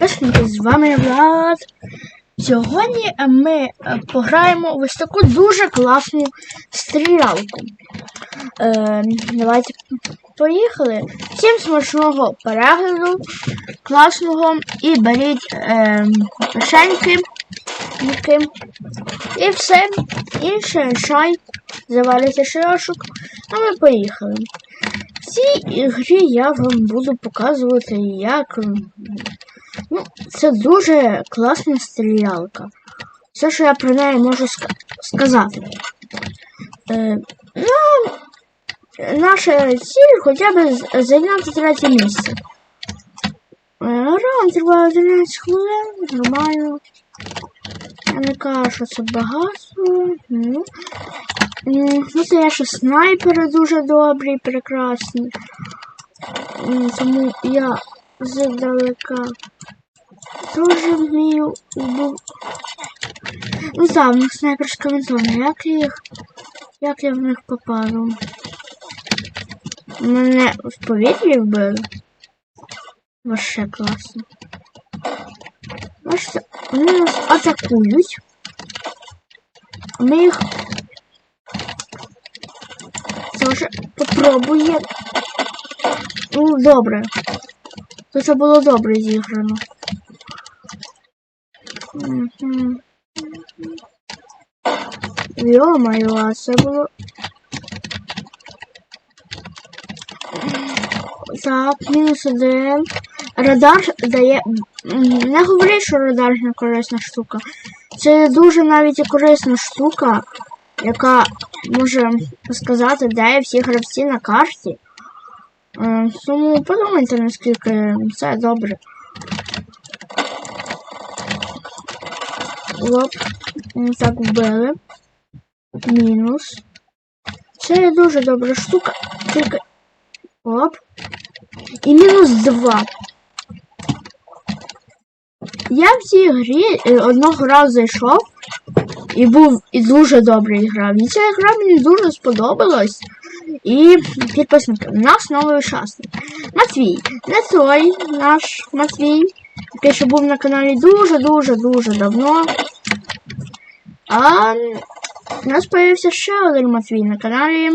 підписники, з вами Влад. Сьогодні ми е, пограємо в ось таку дуже класну стрілялку. Е, давайте поїхали. Всім смачного перегляду, класного і беріть е, пишеньки, і все інше шай, завалюйте широшок, а ми поїхали. В цій грі я вам буду показувати, як. Ну, це дуже класна стрілялка. Все, що я про неї можу сказати. Е, ну, наша ціль хоча б зайняти третє місце. Раунд триває 11 хвилин, нормально. Я не кажу, що це багато. Ну, ну це я ще снайпери дуже добрі, прекрасні. Тому я здалека дуже вмію убив. Ну так, в них снайперська вінтовна. Як я їх. Як я в них попаду? Мене в повітрі вбили. Вообще класно. Бачите, вони нас атакують. Ми їх Тоже попробує. Ну, добре. Це було добре зіграно. Йо-моє, а це було. Так, мінус один. Радар дає. Не говори, що радар не корисна штука. Це дуже навіть корисна штука, яка може сказати, де всі гравці на карті. Е, Тому подумайте, наскільки це добре. Так вбили. Мінус. Це дуже добра штука. Тільки. Оп. І мінус два. Я в цій грі е, одного разу зайшов і був і дуже добре грав. І ця гра мені дуже сподобалась. І підписники, у нас новий учасник. Матвій. Не той наш Матвій, який ще був на каналі дуже-дуже-дуже давно. А у нас появився ще один Матвій на каналі.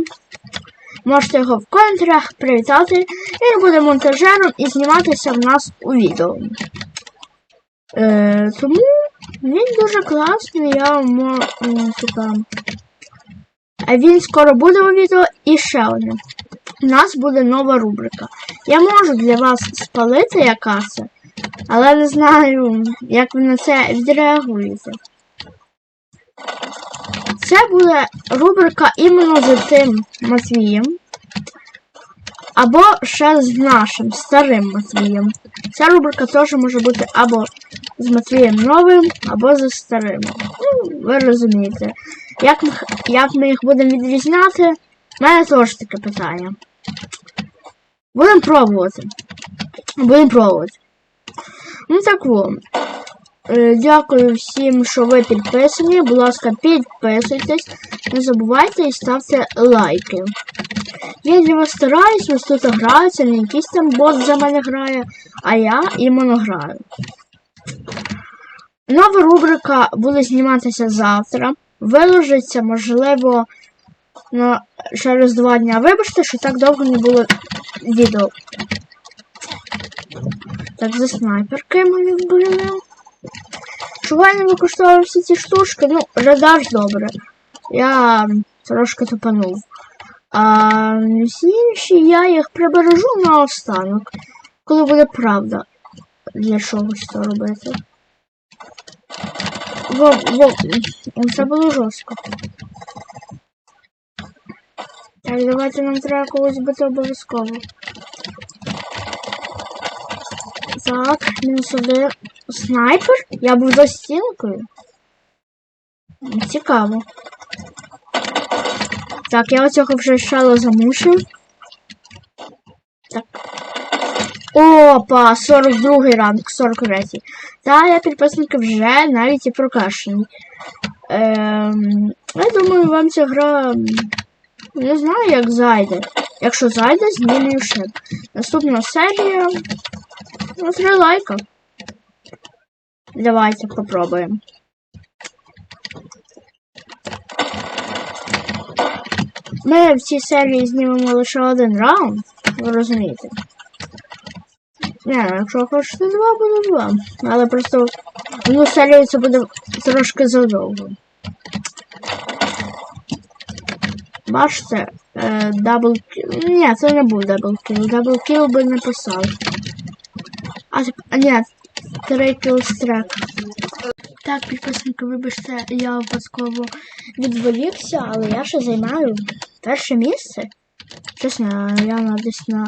Можете його в коментарях привітати. Він буде монтажером і зніматися в нас у відео. Е, тому він дуже класний, я м. А він скоро буде у відео і ще одне. У нас буде нова рубрика. Я можу для вас спалити яка це, але не знаю, як ви на це відреагуєте. Це буде рубрика іменно за тим Матвієм. Або ще з нашим старим Матвієм. Ця рубрика теж може бути або з Матвієм новим, або з старим. Ну, ви розумієте. Як ми, як ми їх будемо відрізняти? У мене теж таке питання. Будемо пробувати. Будемо пробувати. Ну так во. Е, Дякую всім, що ви підписані. Будь ласка, підписуйтесь. Не забувайте і ставте лайки. Я для вас стараюсь, ось тут граю, це не якийсь там бот за мене грає, а я іменно граю. Нова рубрика буде зніматися завтра. Виложиться, можливо, на через два дня. Вибачте, що так довго не було відео. Так, за снайперки мені вбили. Не використовував всі ці штучки? Ну, радар добре. Я трошки тупанув. А всі інші я їх прибережу на останок, коли буде правда для чогось то робити. Во, во, це було жорстко. Так, давайте нам треба когось бити обов'язково. Так, мінус один. Снайпер? Я був за стінкою. Цікаво. Так, я оцього вже шало замушив. Так. Опа, 42 ранг, 43. Та я підписники вже навіть і прокашені. Ем, я думаю, вам ця гра. Не знаю, як зайде. Якщо зайде, змінюю ще. Наступна серія. Ну, три лайка. Давайте попробуємо. Ми в цій серії знімемо лише один раунд, ви розумієте. Не, якщо хочете два, буде два. Але просто одну серію це буде трошки задовго. Бачите, е, дабл кіл. Ні, це не був дабл кіл. Дабл кіл би не писав. А, ні, три кіл стрек. Так, підписники, вибачте, я випадково відволікся, але я ще займаю перше місце. Чесно, я на десь на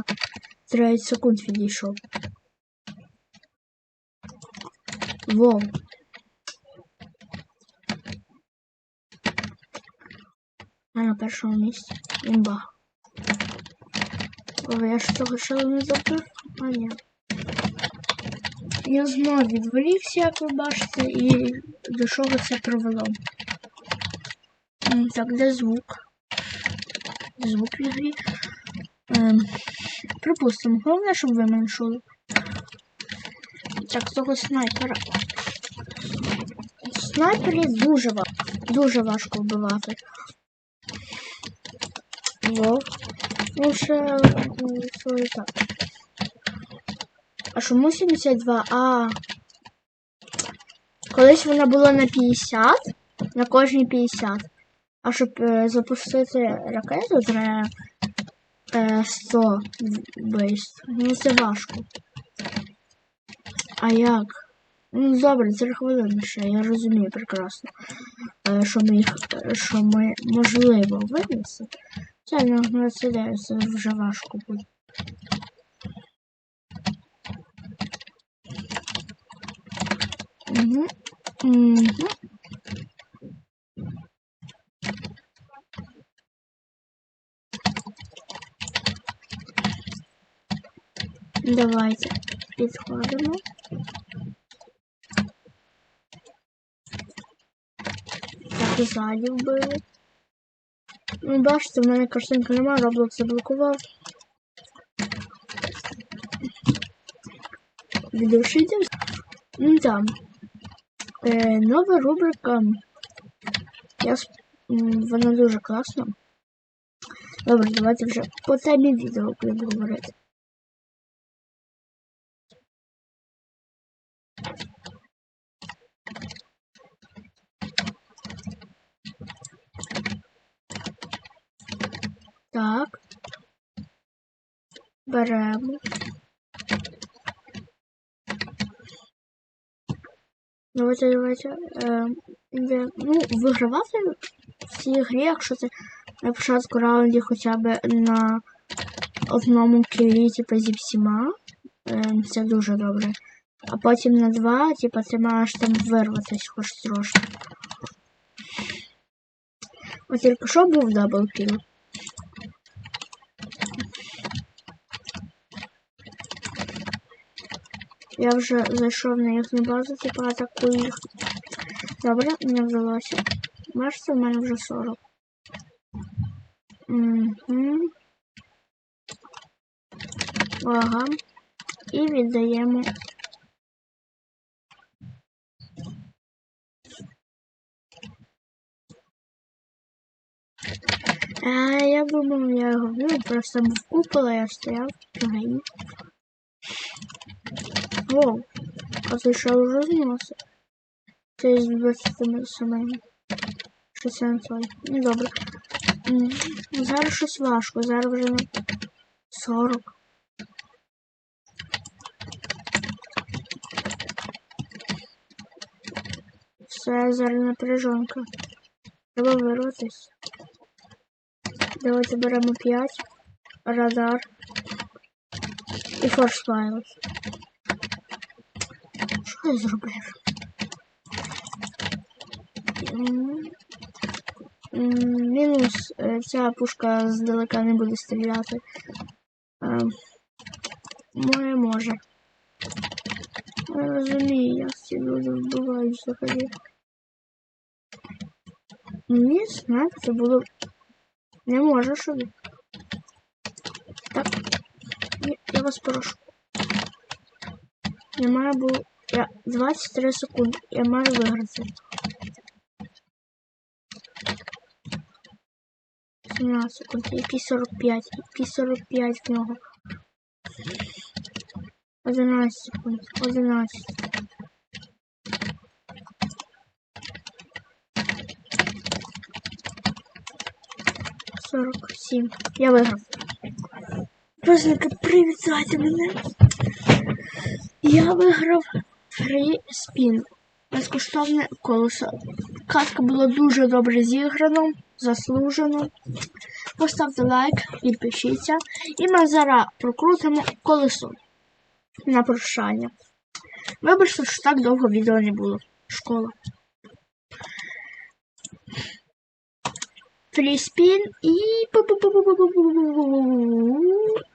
30 секунд відійшов. Воу. А на першому місці. Імба. О, я ж того ще не забив. А ні. Я знову відволікся, як ви бачите, і до чого це привело. Так, де звук? Де звук в ігрі? Ем, припустимо, головне, щоб ви мене. Так, з того снайпера. Снайпері дуже важко, дуже важко вбивати. Вов. Ну, ще так. А чому 72? А. Колись вона була на 50, на кожній 50. А щоб е, запустити ракету, треба е, 100 вбивств. Ну це важко. А як? Ну добре, 3 хвилини ще, я розумію прекрасно. Е, що ми їх, що ми можливо винесемо. Це ну, на це це вже важко буде. Угу. Угу. Давайте підходимо. Так, ззаді вбили. Ну, бачите, в мене картинки немає, Roblox заблокував. Відушити. Ну там. Е, нова рубрика. Я, сп- вона дуже класна. Добре, давайте вже по темі відео будемо говорити. Так. Беремо. Давайте, давайте. Е, де, ну, вигравати в цій грі, якщо це на початку раунді хоча б на одному кілі, типу, зі всіма. Е, це дуже добре. А потім на два, типу, ти маєш там вирватися хоч трошки. От тільки що був дабл Я вже зайшов на їхню базу, типу атакую їх. Добре, не вдалося. Бачите, в мене вже 40. Угу. Ага. І віддаємо. А я думав, я його вбив, просто був купол, а я стояв, гей. Воу, а ти що вже знялся? Це з 27 Що це не. Ну добре. Зараз щось важко, зараз вже 40. Все, зараз напряжонка. Треба вирватися. Давайте беремо 5. Радар. І форс Pilot. Я зробив? Мінус. е, Ця пушка здалека не буде стріляти. Е, Моє може. Я розумію, як ці люди вбивають взагалі. Ні, знаєте, це було. Не може собі. Так. Я вас прошу. Немає було Я 23 секунди. Я маю виграти. 17 секунд. Які 45? Які 45 в нього? 11 секунд. 11. Сорок сім. Я виграв. Друзі, привітайте мене. Я виграв фрі спін. Безкоштовне колесо. Катка була дуже добре зіграна, заслужено. Поставте лайк, підпишіться. І ми зараз прокрутимо колесо на прощання. Вибачте, що так довго відео не було. Школа. Фріспін і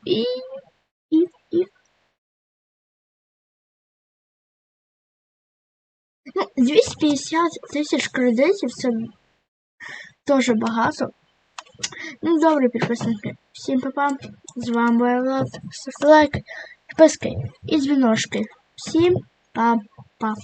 і 250 тисяч кредитів це дуже багато. Ну, добре, підписники. Всім па-па. З вами був Влад. Ставте лайк, підписки і дзвіночки. Всім па-па.